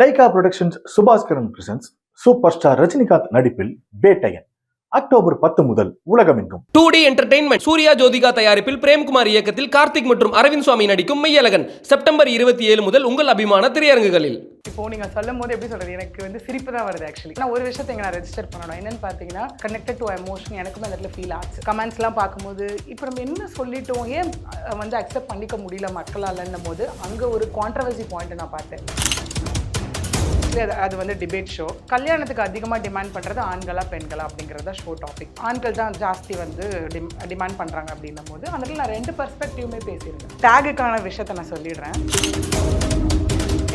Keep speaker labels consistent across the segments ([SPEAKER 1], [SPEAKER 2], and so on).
[SPEAKER 1] Lyca productions Subaskaran presents super star Rajinikanth நடிப்பில் பேட்டையன் October பத்து முதல் உலகமெங்கும் two D entertainment Suriya Jyothika தயாரிப்பில் பிரேம்குமார் இயக்கத்தில் கார்த்திக் மற்றும் அரவிந்த் சுவாமி நடிக்கும் மெய்யழகன் செப்டம்பர் இருபத்தி ஏழு முதல் உங்கள் அபிமான திரையரங்குகளில்
[SPEAKER 2] இப்போ நீங்க சொல்லும் போது எப்படி சொல்றது எனக்கு வந்து சிரிப்பு தான் வருது ஆக்சுவலி நான் ஒரு விஷயத்தை நான் ரெஜிஸ்டர் பண்ணணும் என்னன்னு பாத்தீங்கன்னா கனெக்டட் டு எமோஷன் எனக்குமே அந்த இடத்துல ஃபீல் ஆச்சு கமெண்ட்ஸ் எல்லாம் பார்க்கும்போது இப்போ நம்ம என்ன சொல்லிட்டோம் ஏன் வந்து அக்செப்ட் பண்ணிக்க முடியல மக்களால் போது அங்க ஒரு கான்ட்ரவர்சி பாயிண்ட் நான் பார்த்தேன் மோஸ்ட்லி அது அது வந்து டிபேட் ஷோ கல்யாணத்துக்கு அதிகமாக டிமாண்ட் பண்ணுறது ஆண்களா பெண்களா அப்படிங்கிறத ஷோ டாபிக் ஆண்கள் தான் ஜாஸ்தி வந்து டிமாண்ட் பண்ணுறாங்க அப்படின்னும் போது அதில் நான் ரெண்டு பர்ஸ்பெக்டிவ்மே பேசியிருக்கேன் டேகுக்கான விஷயத்தை நான் சொல்லிடுறேன்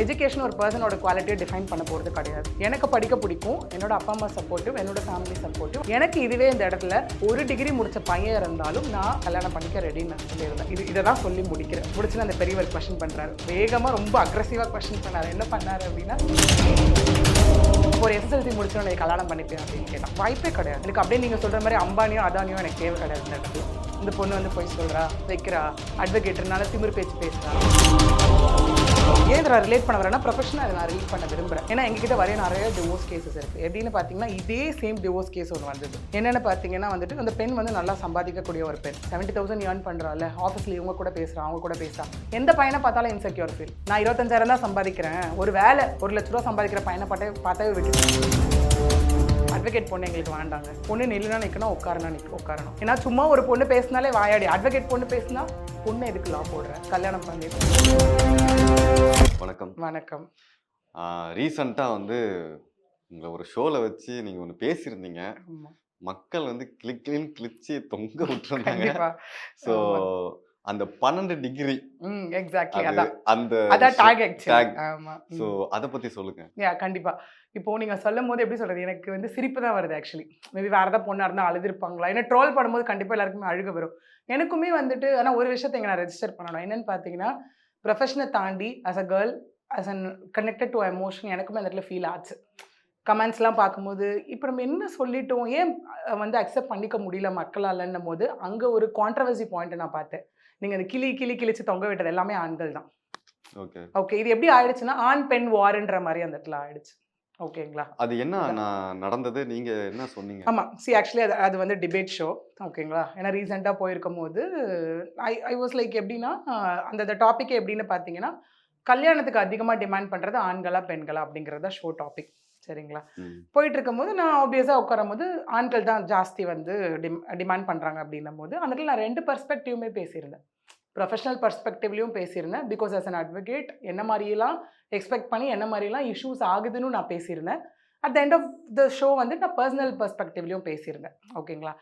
[SPEAKER 2] எஜுகேஷன் ஒரு பர்சனோட குவாலிட்டியை டிஃபைன் பண்ண போகிறது கிடையாது எனக்கு படிக்க பிடிக்கும் என்னோட அப்பா அம்மா சப்போர்ட்டிவ் என்னோட ஃபேமிலி சப்போர்ட்டிவ் எனக்கு இதுவே இந்த இடத்துல ஒரு டிகிரி முடிச்ச பையன் இருந்தாலும் நான் கல்யாணம் பண்ணிக்க ரெடின்னு நான் சொல்லியிருந்தேன் இது இதை தான் சொல்லி முடிக்கிறேன் முடிச்சுன்னு அந்த பெரியவர் கொஷின் பண்ணுறாரு வேகமாக ரொம்ப அக்ரஸிவாக கொஷின் பண்ணார் என்ன பண்ணார் அப்படின்னா ஒரு எஸ்எஸ்எல்சி முடிச்சோன்னு கல்யாணம் பண்ணிப்பேன் அப்படின்னு கேட்டான் வாய்ப்பே கிடையாது எனக்கு அப்படியே நீங்கள் சொல்கிற மாதிரி அம்பானியோ அதானியோ எனக்கு தேவை கிடையாது இந்த இடத்துல இந்த பொண்ணு வந்து போய் சொல்கிறா வைக்கிறா அட்வொகேட்டர்னால திமிர் பேச்சு பேசுகிறா ஏன் நான் ரிலேட் பண்ண வரேன் ப்ரொஃபஷனாக நான் ரிலேட் பண்ண விரும்புகிறேன் ஏன்னா எங்ககிட்ட வரைய நிறைய டிவோர்ஸ் கேசஸ் இருக்குது எப்படின்னு பார்த்தீங்கன்னா இதே சேம் டிவோர்ஸ் கேஸ் ஒன்று வந்தது என்னென்னு பார்த்தீங்கன்னா வந்துட்டு அந்த பெண் வந்து நல்லா சம்பாதிக்கக்கூடிய ஒரு பெண் செவன்ட்டி தௌசண்ட் ஏர்ன் பண்ணுறாள் ஆஃபீஸில் இவங்க கூட பேசுகிறான் அவங்க கூட பேசுகிறான் எந்த பையனை பார்த்தாலும் இன்செக்யூர் ஃபீல் நான் இருபத்தஞ்சாயிரம் தான் சம்பாதிக்கிறேன் ஒரு வேலை ஒரு லட்ச ரூபா சம்பாதிக்கிற பையனை பார்த்தே பார்த்தாவே விட்டுருக்கேன் அட்வொகேட் பொண்ணு எங்களுக்கு வேண்டாங்க பொண்ணு நில்லுனா நிற்கணும் உட்காரனா நிற்க உட்காரணும் ஏன்னா சும்மா ஒரு பொண்ணு பேசினாலே வாயாடி அட்வொகேட் பொண்ணு பேசினா பொண்ணு எதுக்கு லா போடுறேன் கல்யாணம் பண்ணி வணக்கம் வணக்கம்
[SPEAKER 3] ரீசண்டாக வந்து உங்களை ஒரு ஷோவில் வச்சு நீங்கள் ஒன்று பேசியிருந்தீங்க மக்கள் வந்து கிளிக் கிளின்னு கிழிச்சு தொங்க விட்டுருந்தாங்க ஸோ அந்த பன்னெண்டு டிகிரி
[SPEAKER 2] எக்ஸாக்ட்லி அதான் அந்த அதான்
[SPEAKER 3] டாக் சோ அதை பற்றி சொல்லுங்க
[SPEAKER 2] யா கண்டிப்பா இப்போ நீங்கள் சொல்லும் போது எப்படி சொல்றது எனக்கு வந்து சிரிப்பு தான் வருது ஆக்சுவலி மேபி வேறு ஏதாவது பொண்ணாக இருந்தால் இருப்பாங்களா ஏன்னா ட்ரோல் பண்ணும்போது கண்டிப்பாக எல்லாருக்குமே அழுக வரும் எனக்குமே வந்துட்டு ஆனால் ஒரு விஷயத்தை நான் ரெஜிஸ்டர் பண்ணணும் என்னென்னு பார்த்தீங்கன்னா ப்ரொஃபஷனை தாண்டி as a girl as an connected to emotion எனக்குமே அந்த இடத்துல ஃபீல் ஆச்சு கமெண்ட்ஸ்லாம் பார்க்கும்போது இப்போ நம்ம என்ன சொல்லிட்டோம் ஏன் வந்து அக்செப்ட் பண்ணிக்க முடியல மக்களால்ன்னும் போது அங்கே ஒரு கான்ட்ரவர்சி பாயிண்ட்டை நான் பார்த்தேன் நீங்க அந்த கிளி கிளி கிழிச்சு தொங்க விட்டது எல்லாமே ஆண்கள் தான் ஓகே இது எப்படி ஆயிடுச்சுன்னா ஆண் பெண் வார்ன்ற மாதிரி அந்த இடத்துல ஆயிடுச்சு ஓகேங்களா
[SPEAKER 3] அது என்ன நடந்தது நீங்க என்ன சொன்னீங்க
[SPEAKER 2] ஆமா சி ஆக்சுவலி அது அது வந்து டிபேட் ஷோ ஓகேங்களா ஏன்னா ரீசெண்டா போயிருக்கும் போது ஐ ஐ வாஸ் லைக் எப்படின்னா அந்த அந்த டாபிக் எப்படின்னு பாத்தீங்கன்னா கல்யாணத்துக்கு அதிகமாக டிமாண்ட் பண்ணுறது ஆண்களா பெண்களா அப்படிங்கறத ஷோ டாபிக் சரிங்களா போயிட்டு இருக்கும்போது நான் ஆப்வியஸாக உட்காரும் போது ஆண்கள் தான் ஜாஸ்தி வந்து டிம் டிமாண்ட் பண்ணுறாங்க அப்படின்னும் போது அந்த நான் ரெண்டு பர்ஸ்பெக்டிவ்மே பேசியிருந்தேன் ப்ரொஃபஷனல் பர்ஸ்பெக்டிவ்லையும் பேசியிருந்தேன் பிகாஸ் ஆஸ் அன் அட்வொகேட் என்ன மாதிரிலாம் எக்ஸ்பெக்ட் பண்ணி என்ன மாதிரிலாம் இஷ்யூஸ் ஆகுதுன்னு நான் பேசியிருந்தேன் at the end of the show வந்து நான் பர்சனல் பர்ஸ்பெக்டிவ்லையும் பேசியிருந்தேன் ஓகேங்களா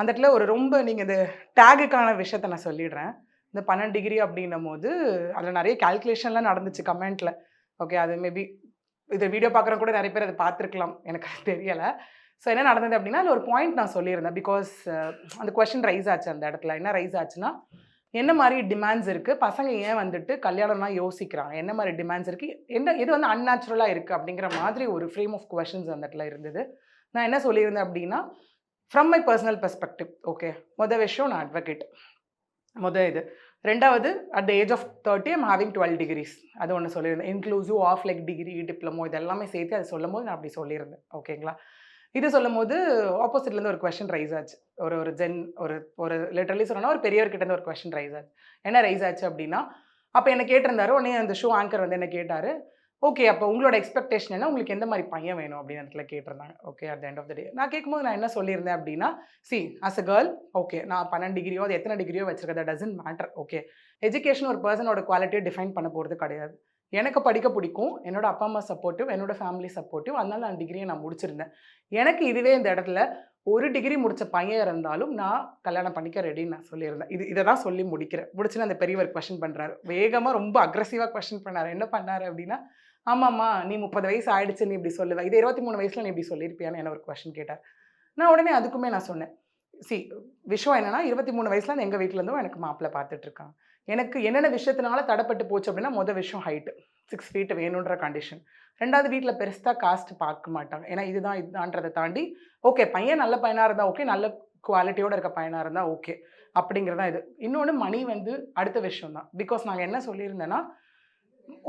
[SPEAKER 2] அந்த இடத்துல ஒரு ரொம்ப நீங்கள் இந்த டேகுக்கான விஷயத்த நான் சொல்லிடுறேன் இந்த பன்னெண்டு டிகிரி அப்படின்னும் போது அதில் நிறைய கால்குலேஷன்லாம் நடந்துச்சு கமெண்ட்டில் ஓகே அது மேபி இதை வீடியோ பார்க்குற கூட நிறைய பேர் அதை பார்த்துருக்கலாம் எனக்கு தெரியலை ஸோ என்ன நடந்தது அப்படின்னா அதில் ஒரு பாயிண்ட் நான் சொல்லியிருந்தேன் பிகாஸ் அந்த கொஷின் ரைஸ் ஆச்சு அந்த இடத்துல என்ன ரைஸ் ஆச்சுன்னா என்ன மாதிரி டிமாண்ட்ஸ் இருக்குது பசங்க ஏன் வந்துட்டு கல்யாணம்லாம் யோசிக்கிறாங்க என்ன மாதிரி டிமாண்ட்ஸ் இருக்குது என்ன இது வந்து அன்நேச்சுரலாக இருக்குது அப்படிங்கிற மாதிரி ஒரு ஃப்ரேம் ஆஃப் கொஷின்ஸ் அந்த இடத்துல இருந்தது நான் என்ன சொல்லியிருந்தேன் அப்படின்னா from my personal perspective okay மொதல் விஷயம் நான் அட்வொகேட் மொதல் இது ரெண்டாவது at the age of thirty I'm having twelve degrees அது ஒன்று சொல்லியிருந்தேன் inclusive of like degree diploma இதெல்லாமே சேர்த்து அது சொல்லும் போது நான் அப்படி சொல்லியிருந்தேன் ஓகேங்களா இது சொல்லும் போது ஆப்போசிட்லேருந்து ஒரு கொஷின் ரைஸ் ஆச்சு ஒரு ஒரு ஜென் ஒரு ஒரு லிட்டரலி சொன்னால் ஒரு பெரியவர்கிட்டேருந்து ஒரு கொஷின் ரைஸ் ஆச்சு என்ன ரைஸ் ஆச்சு அப்படின்னா அப்போ என்ன கேட்டிருந்தாரு உடனே அந்த ஷூ ஆங்கர் வந்து என்ன கேட்டார் ஓகே அப்போ உங்களோட எக்ஸ்பெக்டேஷன் என்ன உங்களுக்கு எந்த மாதிரி பையன் வேணும் அப்படின்னு இடத்துல கேட்டிருந்தாங்க okay at the end of the day நான் கேட்கும்போது நான் என்ன சொல்லியிருந்தேன் அப்படின்னா see as a girl okay நான் பன்னெண்டு டிகிரியோ அது எத்தனை டிகிரியோ வச்சிருக்கேன் டசன்ட் மேட்டர் ஓகே எஜுகேஷன் ஒரு பர்சனோட குவாலிட்டியை டிஃபைன் பண்ண போகிறது கிடையாது எனக்கு படிக்க பிடிக்கும் என்னோட அப்பா அம்மா சப்போர்ட்டிவ் என்னோட ஃபேமிலி சப்போர்ட்டிவ் அதனால நான் டிகிரியை நான் முடிச்சிருந்தேன் எனக்கு இதுவே இந்த இடத்துல ஒரு டிகிரி முடித்த பையன் இருந்தாலும் நான் கல்யாணம் பண்ணிக்க ரெடின்னு நான் சொல்லியிருந்தேன் இது இதை தான் சொல்லி முடிக்கிறேன் முடிச்சுன்னு அந்த பெரியவர் கொஷின் பண்ணுறாரு வேகமாக ரொம்ப அக்ரஸிவாக கொஷின் பண்ணார் என்ன பண்ணார் அப்படின்னா ஆமாம்மா நீ முப்பது வயசு ஆயிடுச்சு நீ இப்படி சொல்லுவேன் இது இருபத்தி மூணு வயசில் நீ இப்படி சொல்லியிருப்பியான்னு என்ன ஒரு கொஷின் கேட்டார் நான் உடனே அதுக்குமே நான் சொன்னேன் சி விஷயம் என்னென்னா இருபத்தி மூணு அந்த எங்கள் வீட்டிலேருந்தும் எனக்கு மாப்பிள்ளை பார்த்துட்டு இருக்கான் எனக்கு என்னென்ன விஷயத்தினால தடப்பட்டு போச்சு அப்படின்னா மொதல் விஷயம் ஹைட்டு சிக்ஸ் ஃபீட் வேணுன்ற கண்டிஷன் ரெண்டாவது வீட்டில் பெருசாக காஸ்ட் பார்க்க மாட்டாங்க ஏன்னா இதுதான் இதுதான்றதை தாண்டி ஓகே பையன் நல்ல பையனாக இருந்தால் ஓகே நல்ல குவாலிட்டியோடு இருக்க பையனாக இருந்தால் ஓகே அப்படிங்கிறதான் இது இன்னொன்று மணி வந்து அடுத்த விஷயம் தான் பிகாஸ் நாங்கள் என்ன சொல்லியிருந்தேன்னா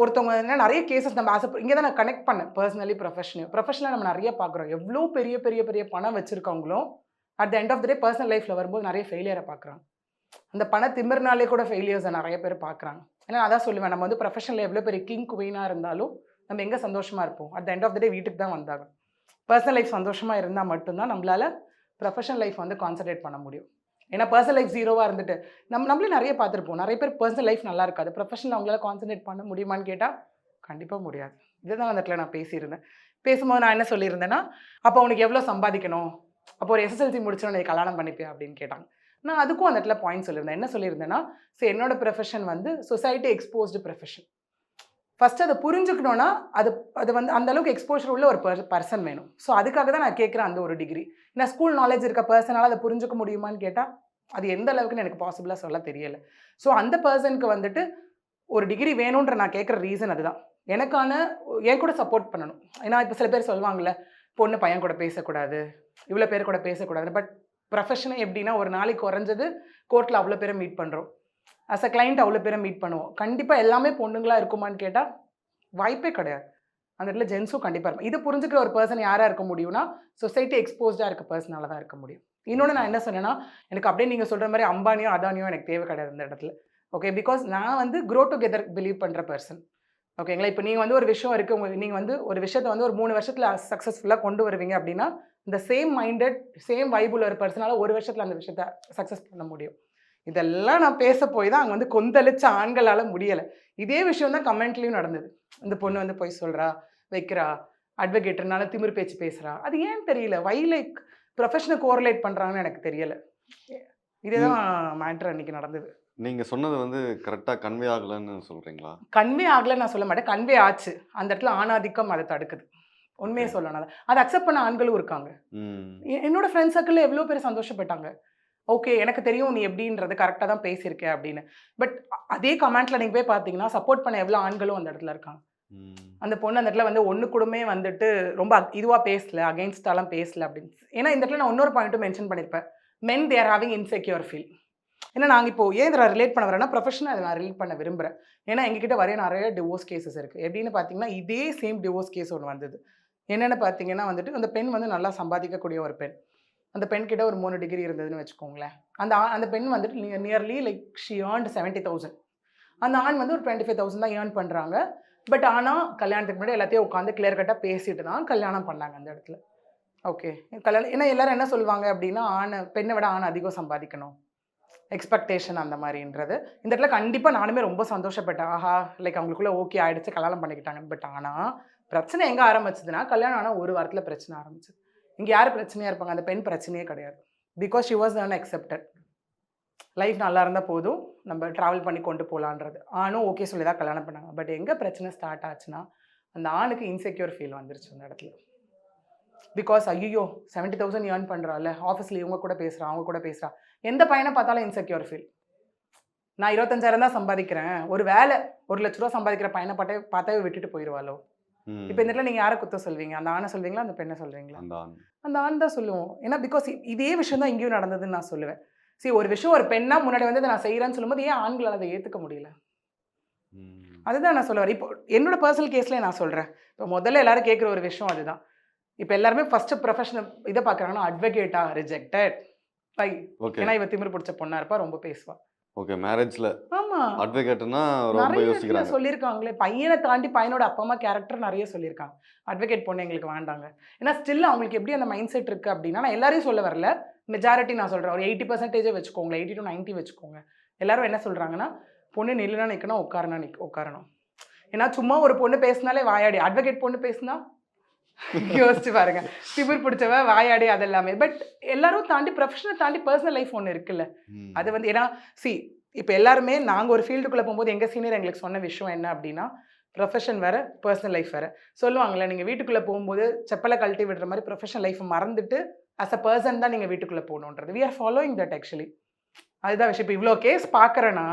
[SPEAKER 2] ஒருத்தவங்க என்ன நிறைய கேசஸ் நம்ம ஆசை இங்கே தான் நான் கனெக்ட் பண்ணேன் பர்சனலி ப்ரொஃபஷனல் ப்ரொஃபஷனலாக நம்ம நிறைய பார்க்குறோம் எவ்வளோ பெரிய பெரிய பெரிய பணம் வச்சிருக்கவங்களும் at the end of the day personal லைஃப்பில் வரும்போது நிறைய ஃபெயிலியரை பார்க்குறாங்க அந்த பண திமிர்னாலே கூட ஃபெயிலியர்ஸை நிறைய பேர் பார்க்குறாங்க ஏன்னா அதான் சொல்லுவேன் நம்ம வந்து ப்ரொஃபஷனில் எவ்வளோ பெரிய கிங் குவீனாக இருந்தாலும் நம்ம எங்கே சந்தோஷமாக இருப்போம் at the end of the day வீட்டுக்கு தான் வந்தாங்க பர்சனல் லைஃப் சந்தோஷமாக இருந்தால் மட்டும்தான் நம்மளால் ப்ரொஃபஷனல் லைஃப் வந்து கான்சன்ட்ரேட் பண்ண முடியும் ஏன்னா பர்சனல் லைஃப் ஜீரோவாக இருந்துட்டு நம்ம நம்மளே நிறைய பார்த்துருப்போம் நிறைய பேர் பர்சனல் லைஃப் நல்லா இருக்காது ப்ரொஃபஷனில் அவங்களால கான்சன்ட்ரேட் பண்ண முடியுமான்னு கேட்டால் கண்டிப்பாக முடியாது இதுதான் அந்த இடத்துல நான் பேசியிருந்தேன் பேசும்போது நான் என்ன சொல்லியிருந்தேன்னா அப்போ உனக்கு எவ்வளோ சம்பாதிக்கணும் அப்போ ஒரு எஸ்எஸ்எல்சி முடிச்சோன்னு நீ கல்யாணம் பண்ணிப்பேன் அப்படின்னு கேட்டாங்க நான் அதுக்கும் அந்த இடத்துல பாயிண்ட் சொல்லியிருந்தேன் என்ன சொல்லியிருந்தேன்னா ஸோ என்னோட ப்ரொஃபஷன் வந்து சொசைட்டி எக்ஸ்போஸ்டு ப்ரொஃபஷன் ஃபஸ்ட் அதை புரிஞ்சுக்கணும்னா அது அது வந்து அந்தளவுக்கு எக்ஸ்போஷர் உள்ள ஒரு பர் பர்சன் வேணும் ஸோ அதுக்காக தான் நான் கேட்குறேன் அந்த ஒரு டிகிரி நான் ஸ்கூல் நாலேஜ் இருக்க பர்சனால் அதை புரிஞ்சுக்க முடியுமான்னு கேட்டால் அது எந்த அளவுக்குன்னு எனக்கு பாசிபிளாக சொல்ல தெரியலை ஸோ அந்த பர்சனுக்கு வந்துட்டு ஒரு டிகிரி வேணுன்ற நான் கேட்குற ரீசன் அதுதான் எனக்கான என் கூட சப்போர்ட் பண்ணணும் ஏன்னா இப்போ சில பேர் சொல்லுவாங்கள்ல பொண்ணு பையன் கூட பேசக்கூடாது இவ்வளோ பேர் கூட பேசக்கூடாது பட் ப்ரொஃபஷனே எப்படின்னா ஒரு நாளைக்கு குறைஞ்சது கோர்ட்டில் அவ்வளோ பேரை மீட் பண்ணுறோம் அஸ் அ கிளைண்ட் அவ்வளோ பேரை மீட் பண்ணுவோம் கண்டிப்பாக எல்லாமே பொண்ணுங்களாக இருக்குமான்னு கேட்டால் வாய்ப்பே கிடையாது அந்த இடத்துல ஜென்ஸும் கண்டிப்பாக இருக்கும் இதை புரிஞ்சுக்கிற ஒரு பர்சன் யாராக இருக்க முடியும்னா சொசைட்டி எக்ஸ்போஸ்டாக இருக்க பர்சனால் தான் இருக்க முடியும் இன்னொன்று நான் என்ன சொன்னேன்னா எனக்கு அப்படியே நீங்கள் சொல்கிற மாதிரி அம்பானியோ அதானியோ எனக்கு தேவை கிடையாது அந்த இடத்துல ஓகே பிகாஸ் நான் வந்து க்ரோ டுகெதர் பிலீவ் பண்ணுற பர்சன் ஓகேங்களா இப்போ நீங்கள் வந்து ஒரு விஷயம் இருக்குது உங்கள் நீங்கள் வந்து ஒரு விஷயத்தை வந்து ஒரு மூணு வருஷத்தில் சக்ஸஸ்ஃபுல்லாக கொண்டு வருவீங்க அப்படின்னா இந்த சேம் மைண்டட் சேம் வைபுள் ஒரு பர்சனால் ஒரு வருஷத்தில் அந்த விஷயத்த சக்ஸஸ் பண்ண முடியும் இதெல்லாம் நான் பேச போய் தான் அங்கே வந்து கொந்தளிச்ச ஆண்களால் முடியலை இதே விஷயம் தான் கமெண்ட்லேயும் நடந்தது இந்த பொண்ணு வந்து போய் சொல்கிறா வைக்கிறா அட்வொகேட்டர்னால திமிர் பேச்சு பேசுகிறா அது ஏன்னு தெரியல வை லைக் ப்ரொஃபஷனை கோரலேட் பண்ணுறாங்கன்னு எனக்கு தெரியலை இதேதான் மேட்ரு அன்னைக்கு நடந்தது
[SPEAKER 3] நீங்க சொன்னது வந்து கரெக்டா கன்வே ஆகலன்னு சொல்றீங்களா
[SPEAKER 2] கன்வே ஆகல நான் சொல்ல மாட்டேன் கன்வே ஆச்சு அந்த இடத்துல ஆணாதிக்கம் அதை தடுக்குது உண்மையை சொல்லணும் அதை அக்செப்ட் பண்ண ஆண்களும் இருக்காங்க என்னோட ஃப்ரெண்ட்ஸ் சர்க்கிளில் எவ்வளோ பேர் சந்தோஷப்பட்டாங்க ஓகே எனக்கு தெரியும் நீ எப்படின்றது கரெக்டாக தான் பேசியிருக்க அப்படின்னு பட் அதே கமெண்ட்ல நீங்க போய் பார்த்தீங்கன்னா சப்போர்ட் பண்ண எவ்வளோ ஆண்களும் அந்த இடத்துல இருக்காங்க அந்த பொண்ணு அந்த இடத்துல வந்து ஒன்று கூடமே வந்துட்டு ரொம்ப இதுவாக பேசல அகெயின்ஸ்டாலாம் பேசல அப்படின்னு ஏன்னா இந்த இடத்துல நான் இன்னொரு பாயிண்ட்டும் மென்ஷன் பண்ணியிருப்பேன் men there having insecure feel ஏன்னா நாங்கள் இப்போ ஏன் இதில் ரிலேட் பண்ண வரேன்னா ப்ரொஃபஷனல் நான் ரிலேட் பண்ண விரும்புகிறேன் ஏன்னா எங்ககிட்ட வரைய நிறைய டிவோர்ஸ் கேசஸ் இருக்குது எப்படின்னு பார்த்தீங்கன்னா இதே சேம் டிவோர்ஸ் கேஸ் ஒன்று வந்தது என்னென்னு பார்த்தீங்கன்னா வந்துட்டு அந்த பெண் வந்து நல்லா சம்பாதிக்கக்கூடிய ஒரு பெண் அந்த பெண் கிட்ட ஒரு மூணு டிகிரி இருந்ததுன்னு வச்சுக்கோங்களேன் அந்த அந்த பெண் வந்துட்டு nearly like she earned seventy thousand அந்த ஆண் வந்து ஒரு டுவெண்ட்டி ஃபைவ் தௌசண்ட் தான் ஏர்ன் பண்ணுறாங்க பட் ஆனால் கல்யாணத்துக்கு முன்னாடி எல்லாத்தையும் உட்காந்து கிளியர் கட்டாக பேசிட்டு தான் கல்யாணம் பண்ணாங்க அந்த இடத்துல ஓகே கல்யாணம் ஏன்னா எல்லாரும் என்ன சொல்லுவாங்க அப்படின்னா ஆணை பெண்ணை விட ஆண் அதிகம் சம்பாதிக்கணும் எக்ஸ்பெக்டேஷன் அந்த மாதிரின்றது இந்த இடத்துல கண்டிப்பாக நானுமே ரொம்ப சந்தோஷப்பட்டேன் ஆஹா லைக் அவங்களுக்குள்ளே ஓகே ஆகிடுச்சு கல்யாணம் பண்ணிக்கிட்டாங்க பட் ஆனால் பிரச்சனை எங்கே ஆரம்பிச்சதுன்னா கல்யாணம் ஆனால் ஒரு வாரத்தில் பிரச்சனை ஆரம்பிச்சது இங்கே யார் பிரச்சனையாக இருப்பாங்க அந்த பெண் பிரச்சனையே கிடையாது because she was an accepted life நல்லா இருந்தால் போதும் நம்ம ட்ராவல் பண்ணி கொண்டு போகலான்றது ஆணும் ஓகே சொல்லி தான் கல்யாணம் பண்ணாங்க பட் எங்கே பிரச்சனை ஸ்டார்ட் ஆச்சுன்னா அந்த ஆணுக்கு இன்செக்யூர் ஃபீல் வந்துருச்சு அந்த இடத்துல பிகாஸ் ஐயோ செவன்டி தௌசண்ட் ஏர்ன் பண்ணுறாள் ஆஃபீஸில் இவங்க கூட பேசுகிறான் அவங்க கூட பேசுகிறான் எந்த பையனை பார்த்தாலும் இன்செக்யூர் ஃபீல் நான் இருபத்தஞ்சாயிரம் தான் சம்பாதிக்கிறேன் ஒரு வேலை ஒரு லட்ச ரூபா சம்பாதிக்கிற பையனை பார்த்தே பார்த்தாவே விட்டுட்டு போயிடுவாளோ இப்ப இந்த நீங்க யார குத்த சொல்வீங்க அந்த ஆணை சொல்வீங்களா அந்த பெண்ணை சொல்றீங்களா அந்த ஆண் தான் சொல்லுவோம் ஏன்னா பிகாஸ் இதே விஷயம் தான் இங்கேயும் நடந்ததுன்னு நான் சொல்லுவேன் சரி ஒரு விஷயம் ஒரு பெண்ணா முன்னாடி வந்து நான் செய்யறேன்னு சொல்லும்போது ஏன் ஆண்களால் அதை ஏத்துக்க முடியல அதுதான் நான் சொல்லுவேன் இப்போ என்னோட பர்சனல் கேஸ்ல நான் சொல்றேன் இப்போ முதல்ல எல்லாரும் கேட்குற ஒரு விஷயம் அதுதான் இப்போ எல்லாருமே ஃபர்ஸ்ட் ப்ரொஃபஷனல் இதை பார்க்குறாங்கன்னா அட்வொகேட்டா ரிஜெக்டட் பை ஏன்னா இவ திமிர் பிடிச்ச பொண்ணா இருப்பா ரொம்ப பேசுவா
[SPEAKER 3] ஓகே மேரேஜ்ல ஆமா அட்வகேட்னா ரொம்ப யோசிக்கிறாங்க
[SPEAKER 2] சொல்லிருக்காங்களே பையனை தாண்டி பையனோட அப்பா அம்மா கேரக்டர் நிறைய சொல்லியிருக்காங்க அட்வகேட் பொண்ணு எங்களுக்கு வேண்டாங்க ஏன்னா ஸ்டில் அவங்களுக்கு எப்படி அந்த மைண்ட் செட் இருக்கு அப்படின்னா நான் எல்லாரையும் சொல்ல வரல மெஜாரிட்டி நான் சொல்றேன் ஒரு எயிட்டி பர்சன்டேஜ் வச்சுக்கோங்க எயிட்டி டு நைன்டி வச்சுக்கோங்க எல்லாரும் என்ன சொல்றாங்கன்னா பொண்ணு நில்லுனா நிற்கணும் உட்காரனா நிக் உட்காரணும் ஏன்னா சும்மா ஒரு பொண்ணு பேசினாலே வாயாடி அட்வகேட் பொண்ணு பேசினா யோசிச்சு பாருங்க சிபிர் பிடிச்சவ வாயாடி அது எல்லாமே பட் எல்லாரும் தாண்டி ப்ரொஃபஷனை தாண்டி பர்சனல் லைஃப் ஒன்று இருக்குல்ல அது வந்து ஏன்னா சி இப்போ எல்லாருமே நாங்கள் ஒரு ஃபீல்டுக்குள்ளே போகும்போது எங்கள் சீனியர் எங்களுக்கு சொன்ன விஷயம் என்ன அப்படின்னா ப்ரொஃபஷன் வேற பர்சனல் லைஃப் வேற சொல்லுவாங்களே நீங்கள் வீட்டுக்குள்ளே போகும்போது செப்பலை கழட்டி விடுற மாதிரி ப்ரொஃபஷனல் லைஃப் மறந்துட்டு அஸ் அ பர்சன் தான் நீங்கள் வீட்டுக்குள்ளே போகணுன்றது we are following that actually அதுதான் விஷயம் இப்போ இவ்வளோ கேஸ் பார்க்குறேன்னா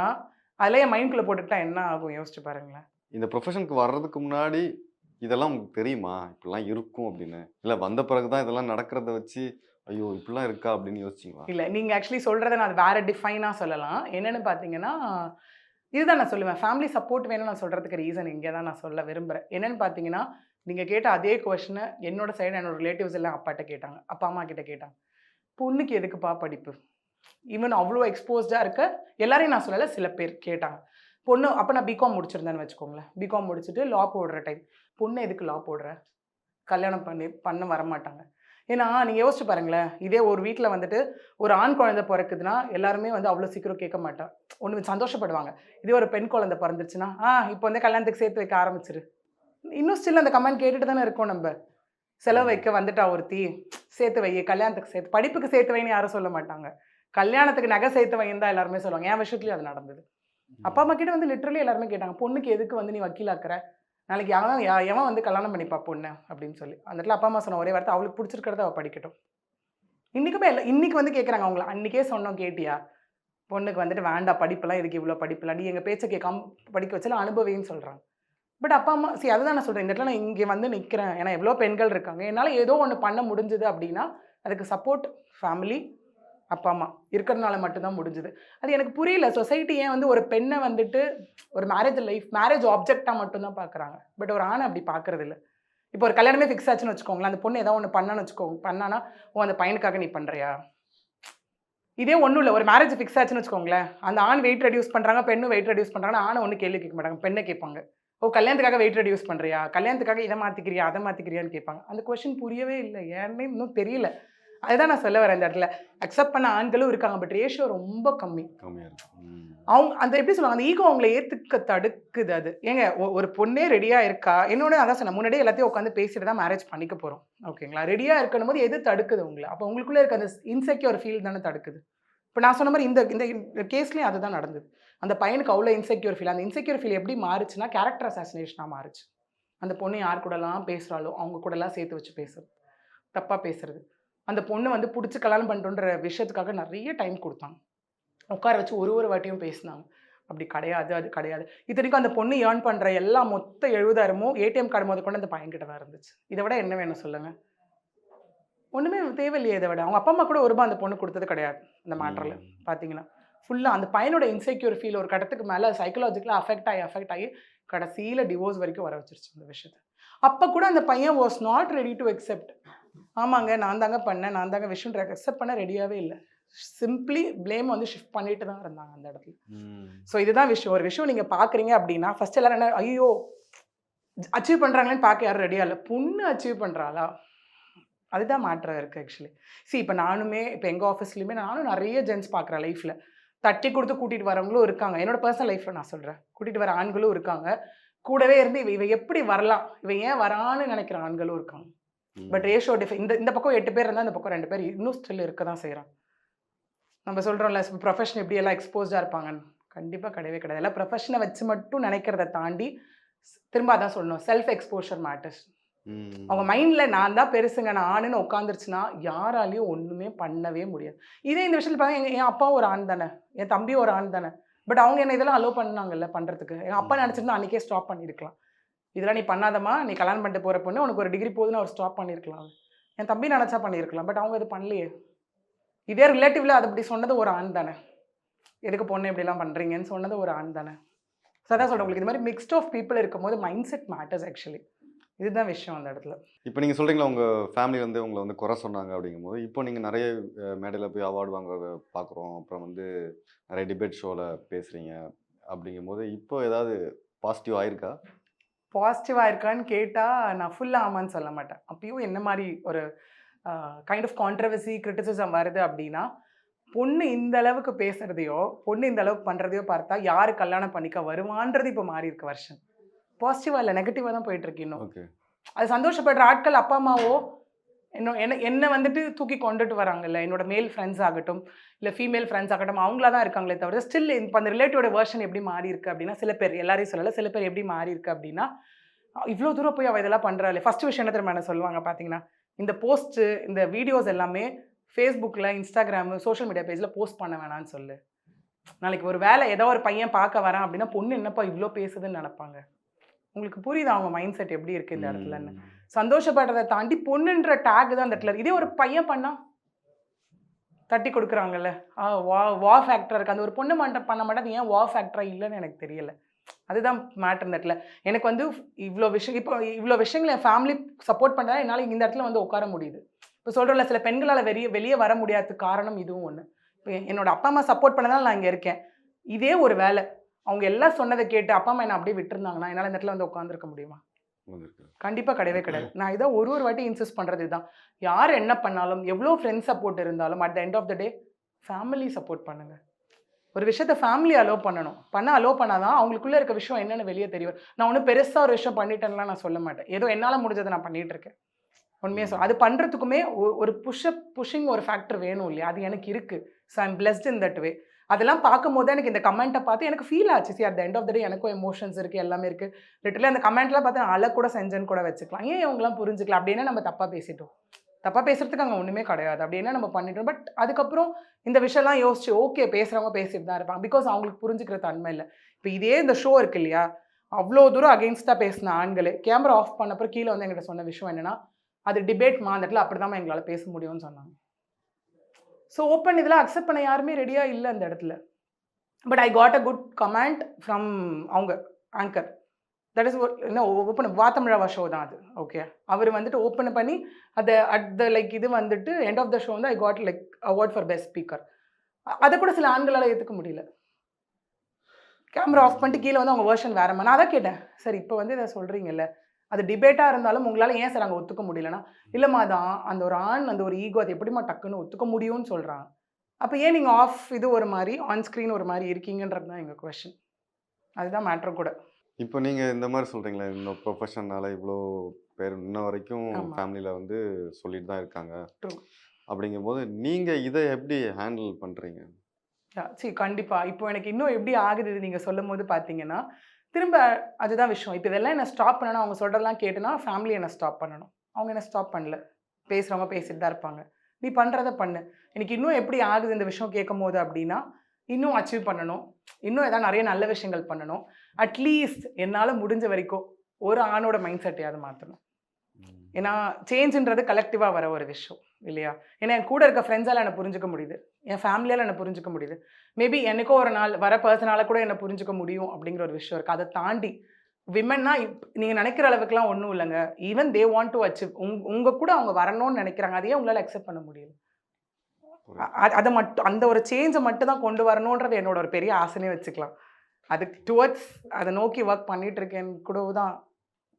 [SPEAKER 2] அதில் என் மைண்ட்குள்ளே போட்டுட்டா என்ன ஆகும் யோசிச்சு பாருங்களேன்
[SPEAKER 3] இந்த ப்ரொஃபஷனுக்கு வர்றதுக்கு முன்னாடி இதெல்லாம் உங்களுக்கு தெரியுமா இப்படிலாம் இருக்கும் அப்படின்னு இல்லை வந்த பிறகு தான் இதெல்லாம் நடக்கிறத வச்சு ஐயோ இப்படிலாம் இருக்கா அப்படின்னு யோசிச்சிங்களா
[SPEAKER 2] இல்லை நீங்கள் ஆக்சுவலி சொல்கிறத நான் அது வேறு டிஃபைனாக சொல்லலாம் என்னென்னு பார்த்தீங்கன்னா இதுதான் நான் சொல்லுவேன் ஃபேமிலி சப்போர்ட் வேணும் நான் சொல்கிறதுக்கு ரீசன் இங்கே தான் நான் சொல்ல விரும்புகிறேன் என்னென்னு பார்த்தீங்கன்னா நீங்கள் கேட்ட அதே கொஷனை என்னோட சைடு என்னோட ரிலேட்டிவ்ஸ் எல்லாம் அப்பாட்ட கேட்டாங்க அப்பா அம்மா கிட்ட கேட்டாங்க பொண்ணுக்கு எதுக்குப்பா படிப்பு ஈவன் அவ்வளோ எக்ஸ்போஸ்டாக இருக்க எல்லாரையும் நான் சொல்லலை சில பேர் கேட்டாங்க பொண்ணு அப்போ நான் பிகாம் முடிச்சிருந்தேன்னு வச்சுக்கோங்களேன் பிகாம் முடிச்சுட்டு லா போடுற டைம் பொண்ணை எதுக்கு லா போடுற கல்யாணம் பண்ணி பண்ண வரமாட்டாங்க ஏன்னா நீங்கள் யோசிச்சு பாருங்களேன் இதே ஒரு வீட்டில் வந்துட்டு ஒரு ஆண் குழந்தை பிறக்குதுன்னா எல்லாருமே வந்து அவ்வளோ சீக்கிரம் கேட்க மாட்டேன் ஒன்று சந்தோஷப்படுவாங்க இதே ஒரு பெண் குழந்தை பிறந்துருச்சுன்னா ஆ இப்போ வந்து கல்யாணத்துக்கு சேர்த்து வைக்க ஆரம்பிச்சிரு இன்னும் ஸ்டில் அந்த கமெண்ட் கேட்டுட்டு தானே இருக்கோம் நம்ம செலவு வைக்க வந்துட்டா ஒருத்தி சேர்த்து வை கல்யாணத்துக்கு சேர்த்து படிப்புக்கு சேர்த்து வைன்னு யாரும் சொல்ல மாட்டாங்க கல்யாணத்துக்கு நகை சேர்த்து வைன்னு தான் எல்லாருமே சொல்லுவாங்க என் விஷயத்துலேயும் அது நடந்தது அப்பா அம்மா கிட்ட வந்து லிட்ரலி எல்லாருமே கேட்டாங்க பொண்ணுக்கு எதுக்கு வந்து நீ வக்கீலாக்குற நாளைக்கு அவன் எவன் வந்து கல்யாணம் பண்ணிப்பா பொண்ணு அப்படின்னு சொல்லி அந்த இடத்துல அப்பா அம்மா சொன்ன ஒரே வார்த்தை அவளுக்கு பிடிச்சிருக்கிறத அவள் படிக்கட்டும் இன்றைக்குமே இல்லை இன்றைக்கி வந்து கேட்குறாங்க அவங்கள அன்றைக்கே சொன்னோம் கேட்டியா பொண்ணுக்கு வந்துட்டு வேண்டாம் படிப்பெல்லாம் இதுக்கு இவ்வளோ படிப்பெல்லாம் நீ எங்கள் பேச்சை கேட்காம படிக்க வச்சாலும் அனுபவின்னு சொல்கிறாங்க பட் அப்பா அம்மா சரி அதுதான் நான் சொல்கிறேன் இந்த இடத்துல நான் இங்கே வந்து நிற்கிறேன் ஏன்னா எவ்வளோ பெண்கள் இருக்காங்க என்னால் ஏதோ ஒன்று பண்ண முடிஞ்சுது அப்படின்னா அதுக்கு சப்போர்ட் ஃபேமிலி அப்பா அம்மா இருக்கிறதுனால மட்டும்தான் முடிஞ்சுது அது எனக்கு புரியல சொசைட்டி ஏன் வந்து ஒரு பெண்ணை வந்துட்டு ஒரு மேரேஜ் லைஃப் மேரேஜ் ஆப்ஜெக்டாக மட்டும்தான் பார்க்குறாங்க பட் ஒரு ஆணை அப்படி பார்க்குறது இல்லை இப்போ ஒரு கல்யாணமே ஃபிக்ஸ் ஆச்சுன்னு வச்சுக்கோங்களேன் அந்த பொண்ணு ஏதோ ஒன்று பண்ணான்னு வச்சுக்கோங்க பண்ணானா ஓ அந்த பையனுக்காக நீ பண்ணுறியா இதே ஒன்றும் இல்லை ஒரு மேரேஜ் ஃபிக்ஸ் ஆச்சுன்னு வச்சுக்கோங்களேன் அந்த ஆண் வெயிட் ரெடியூஸ் பண்ணுறாங்க பெண்ணு வெயிட் ரெடியூஸ் பண்ணுறாங்கன்னா ஆணை ஒன்று கேள்வி கேட்க மாட்டாங்க பெண்ணை கேட்பாங்க ஓ கல்யாணத்துக்காக வெயிட் ரெடியூஸ் பண்ணுறியா கல்யாணத்துக்காக இதை மாற்றிக்கிறியா அதை மாற்றிக்கிறியான்னு கேட்பாங்க அந்த கொஷின் புரியவே இல்லை ஏன்னே இன்னும் தெரியல அதுதான் நான் சொல்ல வரேன் அந்த இடத்துல அக்செப்ட் பண்ண ஆண்களும் இருக்காங்க பட் ரேஷியோ ரொம்ப கம்மி அவங்க அந்த எப்படி சொல்லுவாங்க அந்த ஈகோ அவங்கள ஏற்றுக்க தடுக்குது அது ஏங்க ஒரு பொண்ணே ரெடியாக இருக்கா என்னோட அதான் சொல்ல முன்னாடியே எல்லாத்தையும் உட்காந்து பேசிட்டு தான் மேரேஜ் பண்ணிக்க போகிறோம் ஓகேங்களா ரெடியாக இருக்கணும் போது எது தடுக்குது உங்களை அப்போ உங்களுக்குள்ளே இருக்க அந்த இன்செக்யூர் ஃபீல் தானே தடுக்குது இப்போ நான் சொன்ன மாதிரி இந்த இந்த கேஸ்லேயும் அதுதான் நடந்தது அந்த பையனுக்கு அவ்வளோ இன்செக்யூர் ஃபீல் அந்த இன்செக்யூர் ஃபீல் எப்படி மாறுச்சுன்னா கேரக்டர் அசாசினேஷனாக மாறுச்சு அந்த பொண்ணு யார் கூடலாம் பேசுகிறாலோ அவங்க கூடலாம் சேர்த்து வச்சு பேசுறது தப்பாக பேசுறது அந்த பொண்ணை வந்து பிடிச்சி கல்யாணம் பண்ணுறோன்ற விஷயத்துக்காக நிறைய டைம் கொடுத்தாங்க உட்கார வச்சு ஒரு ஒரு வாட்டியும் பேசினாங்க அப்படி கிடையாது அது கிடையாது இத்தனைக்கும் அந்த பொண்ணு ஏர்ன் பண்ணுற எல்லா மொத்த எழுபதாயிரமோ ஏடிஎம் கார்டு மொதல் கொண்டு அந்த பையன்கிட்ட தான் இருந்துச்சு இதை விட என்ன வேணும் சொல்லுங்கள் ஒன்றுமே தேவையில்லையே இதை விட அவங்க அப்பா அம்மா கூட ஒரு ரூபா அந்த பொண்ணு கொடுத்தது கிடையாது அந்த மேட்டரில் பார்த்தீங்கன்னா ஃபுல்லாக அந்த பையனோட இன்செக்யூர் ஃபீல் ஒரு கட்டத்துக்கு மேலே சைக்கலாஜிக்கலாக அஃபெக்ட் ஆகி அஃபெக்ட் ஆகி கடைசியில் டிவோர்ஸ் வரைக்கும் வர வச்சிருச்சு அந்த விஷயத்தை அப்போ கூட அந்த பையன் was not ready to accept ஆமாங்க நான் தாங்க பண்ணேன் நான் தாங்க விஷயம் அக்செப்ட் பண்ண ரெடியாகவே இல்லை சிம்பிளி பிளேம் வந்து ஷிஃப்ட் பண்ணிட்டு தான் இருந்தாங்க அந்த இடத்துல ஸோ இதுதான் விஷயம் ஒரு விஷயம் நீங்கள் பார்க்குறீங்க அப்படின்னா ஃபர்ஸ்ட் எல்லாரும் என்ன ஐயோ அச்சீவ் பண்ணுறாங்களேன்னு பார்க்க யாரும் ரெடியாக இல்லை பொண்ணு அச்சீவ் பண்ணுறாளா அதுதான் மாற்றம் இருக்குது ஆக்சுவலி சி இப்போ நானுமே இப்போ எங்கள் ஆஃபீஸ்லையுமே நானும் நிறைய ஜென்ட்ஸ் பார்க்குறேன் லைஃப்பில் தட்டி கொடுத்து கூட்டிகிட்டு வரவங்களும் இருக்காங்க என்னோட பர்சனல் லைஃப்பில் நான் சொல்கிறேன் கூட்டிகிட்டு வர ஆண்களும் இருக்காங்க கூடவே இருந்து இவ இவ எப்படி வரலாம் இவ ஏன் வரான்னு நினைக்கிற ஆண்களும் இருக்காங்க பட் ரேஷியோ டிஃபை இந்த இந்த பக்கம் எட்டு பேர் இருந்தால் இந்த பக்கம் ரெண்டு பேர் இன்னும் ஸ்டில் இருக்க தான் செய்கிறான் நம்ம சொல்கிறோம்ல ப்ரொஃபஷன் எப்படி எல்லாம் எக்ஸ்போஸ்டாக இருப்பாங்கன்னு கண்டிப்பாக கிடையவே கிடையாது எல்லாம் ப்ரொஃபஷனை வச்சு மட்டும் நினைக்கிறத தாண்டி திரும்ப அதான் சொல்லணும் செல்ஃப் எக்ஸ்போஷர் மேட்டர்ஸ் அவங்க மைண்டில் நான் தான் பெருசுங்க நான் ஆணுன்னு உட்காந்துருச்சுன்னா யாராலையும் ஒன்றுமே பண்ணவே முடியாது இதே இந்த விஷயத்தில் பார்த்தா என் அப்பா ஒரு ஆண் தானே என் தம்பியும் ஒரு ஆண் தானே பட் அவங்க என்ன இதெல்லாம் அலோவ் பண்ணாங்கல்ல பண்ணுறதுக்கு என் அப்பா நினச்சிருந்தா அன்றைக்கே ஸ்டாப் பண்ணியிருக்கலாம் இதெல்லாம் நீ பண்ணாதம்மா நீ கல்யாணம் பண்ணிட்டு போகிற பொண்ணு உனக்கு ஒரு டிகிரி போதுன்னு அவர் ஸ்டாப் பண்ணியிருக்கலாம் என் தம்பி நினச்சா பண்ணியிருக்கலாம் பட் அவங்க இது பண்ணலையே இதே ரிலேட்டிவ்ல அதை அப்படி சொன்னது ஒரு ஆண் தானே எதுக்கு பொண்ணு இப்படிலாம் பண்ணுறீங்கன்னு சொன்னது ஒரு ஆண் தானே ஸோ அதான் சொல்கிறேன் உங்களுக்கு இது மாதிரி மிக்ஸ்ட் ஆஃப் பீப்புள் இருக்கும்போது மைண்ட் செட் மேட்டர்ஸ் ஆக்சுவலி இதுதான் விஷயம் அந்த இடத்துல
[SPEAKER 3] இப்போ நீங்கள் சொல்கிறீங்களா உங்கள் ஃபேமிலி வந்து உங்களை வந்து குறை சொன்னாங்க அப்படிங்கும்போது இப்போ நீங்கள் நிறைய மேடையில் போய் அவார்டு வாங்குறத பார்க்குறோம் அப்புறம் வந்து நிறைய டிபேட் ஷோவில் பேசுகிறீங்க அப்படிங்கும்போது இப்போ ஏதாவது பாசிட்டிவ் ஆயிருக்கா
[SPEAKER 2] பாசிட்டிவாக இருக்கான்னு கேட்டால் நான் ஃபுல்லாக ஆமான்னு சொல்ல மாட்டேன் அப்பயும் என்ன மாதிரி ஒரு கைண்ட் ஆஃப் கான்ட்ரவர்சி கிரிட்டிசிசம் வருது அப்படின்னா பொண்ணு இந்த அளவுக்கு பேசுகிறதையோ பொண்ணு இந்த அளவுக்கு பண்ணுறதையோ பார்த்தா யார் கல்யாணம் பண்ணிக்க வருவான்றது இப்போ மாறி இருக்கு வருஷன் பாசிட்டிவாக இல்லை நெகட்டிவாக தான் போயிட்டுருக்கு இன்னும் அது சந்தோஷப்படுற ஆட்கள் அப்பா அம்மாவோ என்ன என்ன என்னை வந்துட்டு தூக்கி கொண்டுட்டு வராங்கல்ல என்னோட மேல் ஃப்ரெண்ட்ஸ் ஆகட்டும் இல்லை ஃபீமேல் ஃப்ரெண்ட்ஸ் ஆகட்டும் அவங்களா தான் இருக்காங்களே தவிர ஸ்டில் இப்போ அந்த ரிலேட்டிவோட வேர்ஷன் எப்படி மாறி இருக்கு அப்படின்னா சில பேர் எல்லாரையும் சொல்லலை சில பேர் எப்படி மாறி இருக்கு அப்படின்னா இவ்வளோ தூரம் போய் அவள் இதெல்லாம் பண்ணுறாள் ஃபஸ்ட்டு விஷயம் என்ன திரும்ப சொல்லுவாங்க பார்த்தீங்கன்னா இந்த போஸ்ட்டு இந்த வீடியோஸ் எல்லாமே ஃபேஸ்புக்கில் இன்ஸ்டாகிராமு சோஷியல் மீடியா பேஜில் போஸ்ட் பண்ண வேணாம்னு சொல்லு நாளைக்கு ஒரு வேலை ஏதோ ஒரு பையன் பார்க்க வரான் அப்படின்னா பொண்ணு என்னப்பா இவ்வளோ பேசுதுன்னு நினப்பாங்க உங்களுக்கு புரியுது அவங்க மைண்ட் செட் எப்படி இருக்குது இந்த இடத்துலன்னு சந்தோஷப்படுறதை தாண்டி பொண்ணுன்ற டேக் தான் அந்த இடத்துல இதே ஒரு பையன் பண்ணா தட்டி கொடுக்குறாங்கல்ல வா வா ஃபேக்டராக இருக்குது அந்த ஒரு பொண்ணு மாட்ட பண்ண மாட்டேன் ஏன் வா ஃபேக்டராக இல்லைன்னு எனக்கு தெரியல அதுதான் மேட்ரு இந்த இடத்துல எனக்கு வந்து இவ்வளோ விஷயம் இப்போ இவ்வளோ விஷயங்கள் என் ஃபேமிலி சப்போர்ட் பண்ணுறா என்னால் இந்த இடத்துல வந்து உட்கார முடியுது இப்போ சொல்கிறோம்ல சில பெண்களால் வெளியே வெளியே வர முடியாத காரணம் இதுவும் ஒன்று இப்போ என்னோட அப்பா அம்மா சப்போர்ட் பண்ணதால் நான் இங்கே இருக்கேன் இதே ஒரு வேலை அவங்க எல்லாம் சொன்னதை கேட்டு அப்பா அம்மா என்னை அப்படியே விட்டுருந்தாங்கன்னா என்னால் இந்த இடத்துல வந்து உட்காந்துருக்க முடியுமா கண்டிப்பாக கிடையவே கிடையாது நான் இதை ஒரு ஒரு வாட்டி இன்சிஸ்ட் பண்ணுறது தான் யார் என்ன பண்ணாலும் எவ்வளோ ஃப்ரெண்ட்ஸ் சப்போர்ட் இருந்தாலும் at the end of the day family support பண்ணுங்கள் ஒரு விஷயத்த ஃபேமிலி அலோவ் பண்ணணும் பண்ண அலோவ் பண்ணாதான் அவங்களுக்குள்ளே இருக்க விஷயம் என்னென்னு வெளியே தெரியும் நான் ஒன்றும் பெருசாக ஒரு விஷயம் பண்ணிட்டேன்லாம் நான் சொல்ல மாட்டேன் ஏதோ என்னால் முடிஞ்சதை நான் பண்ணிகிட்டு இருக்கேன் உண்மையாக சொல் அது பண்ணுறதுக்குமே ஒரு புஷ்அப் புஷிங் ஒரு ஃபேக்டர் வேணும் இல்லையா அது எனக்கு இருக்குது so I'm blessed in that way அதெல்லாம் பார்க்கும் போது எனக்கு இந்த கமெண்ட்டை பார்த்து எனக்கு ஃபீல் ஆச்சு சரி at the end of the day எனக்கும் எமோஷன்ஸ் இருக்குது எல்லாமே இருக்குது லிட்டரலி அந்த கமெண்ட்லாம் பார்த்து அழ கூட செஞ்சேன்னு கூட வச்சுக்கலாம் ஏன் இவங்களாம் புரிஞ்சுக்கலாம் அப்படின்னு நம்ம தப்பாக பேசிட்டோம் தப்பாக பேசுகிறதுக்கு அங்கே ஒன்றுமே கிடையாது அப்படின்னா நம்ம பண்ணிட்டோம் பட் அதுக்கப்புறம் இந்த விஷயம்லாம் யோசிச்சு ஓகே பேசுகிறவங்க பேசிட்டு தான் இருப்பாங்க பிகாஸ் அவங்களுக்கு புரிஞ்சுக்கிற தன்மை இல்லை இப்போ இதே இந்த ஷோ இருக்கு இல்லையா அவ்வளோ தூரம் அகெயின்ஸ்டாக பேசின ஆண்களே கேமரா ஆஃப் பண்ணப்போ கீழே வந்து எங்கிட்ட சொன்ன விஷயம் என்னென்னா அது டிபேட் மாந்தட்டில் அப்படி தான் எங்களால் பேச முடியும்னு சொன்னாங்க ஸோ ஓப்பன் இதில் அக்செப்ட் பண்ண யாருமே ரெடியாக இல்லை அந்த இடத்துல but I got a good comment from அவங்க ஆங்கர் தட் இஸ் என்ன ஓப்பன் வாத்தமிழாவா ஷோ தான் அது ஓகே அவர் வந்துட்டு ஓப்பன் பண்ணி அதை அட் த லைக் இது வந்துட்டு எண்ட் ஆஃப் த ஷோ வந்து I got like award for best speaker அதை கூட சில ஆண்களால் ஏற்றுக்க முடியல கேமரா ஆஃப் பண்ணிட்டு கீழே வந்து அவங்க வேர்ஷன் வேற நான் அதான் கேட்டேன் சார் இப்போ வந்து இதை சொல்கிறீங்கல்ல அது டிபேட்டாக இருந்தாலும் உங்களால் ஏன் சார் அங்கே ஒத்துக்க முடியலன்னா இல்லைம்மா அதான் அந்த ஒரு ஆண் அந்த ஒரு ஈகோ அது எப்படிமா டக்குன்னு ஒத்துக்க முடியும்னு சொல்கிறாங்க அப்போ ஏன் நீங்கள் ஆஃப் இது ஒரு மாதிரி ஆன் ஸ்க்ரீன் ஒரு மாதிரி இருக்கீங்கன்றது தான் எங்கள் கொஷின் அதுதான் மேட்ரு கூட
[SPEAKER 3] இப்போ நீங்கள் இந்த மாதிரி சொல்கிறீங்களா இந்த ப்ரொஃபஷனால் இவ்வளோ பேர் இன்ன வரைக்கும் ஃபேமிலியில் வந்து சொல்லிட்டு தான் இருக்காங்க அப்படிங்கும் போது நீங்கள் இதை எப்படி ஹேண்டில் பண்ணுறீங்க
[SPEAKER 2] சரி கண்டிப்பாக இப்போ எனக்கு இன்னும் எப்படி ஆகுது நீங்கள் சொல்லும் போது பார்த்தீங்கன்னா திரும்ப அதுதான் விஷயம் இப்போ இதெல்லாம் என்ன ஸ்டாப் பண்ணணும் அவங்க சொல்கிறதெல்லாம் கேட்டுனா ஃபேமிலி என்னை ஸ்டாப் பண்ணணும் அவங்க என்ன ஸ்டாப் பண்ணல பேசுகிறவங்க பேசிட்டு தான் இருப்பாங்க நீ பண்ணுறத பண்ணு எனக்கு இன்னும் எப்படி ஆகுது இந்த விஷயம் கேட்கும் போது அப்படின்னா இன்னும் அச்சீவ் பண்ணணும் இன்னும் எதாவது நிறைய நல்ல விஷயங்கள் பண்ணணும் அட்லீஸ்ட் என்னால் முடிஞ்ச வரைக்கும் ஒரு ஆணோட மைண்ட் செட்டையாவது மாற்றணும் ஏன்னா சேஞ்சுன்றது கலெக்டிவாக வர ஒரு விஷயம் இல்லையா ஏன்னா என் கூட இருக்க ஃப்ரெண்ட்ஸால் என்னை புரிஞ்சுக்க முடியுது என் ஃபேமிலியால் என்னை புரிஞ்சுக்க முடியுது மேபி எனக்கோ ஒரு நாள் வர பர்சனால் கூட என்னை புரிஞ்சுக்க முடியும் அப்படிங்கிற ஒரு விஷயம் இருக்குது அதை தாண்டி விமன்னா நீங்கள் நினைக்கிற அளவுக்குலாம் ஒன்றும் இல்லைங்க even they want to achieve உங் உங்கள் கூட அவங்க வரணும்னு நினைக்கிறாங்க அதையே உங்களால் அக்செப்ட் பண்ண முடியல அதை மட்டும் அந்த ஒரு சேஞ்சை மட்டும் தான் கொண்டு வரணுன்றது என்னோட ஒரு பெரிய ஆசைனே வச்சுக்கலாம் அதுக்கு டுவர்ட்ஸ் அதை நோக்கி ஒர்க் பண்ணிகிட்ருக்கேன் கூட தான்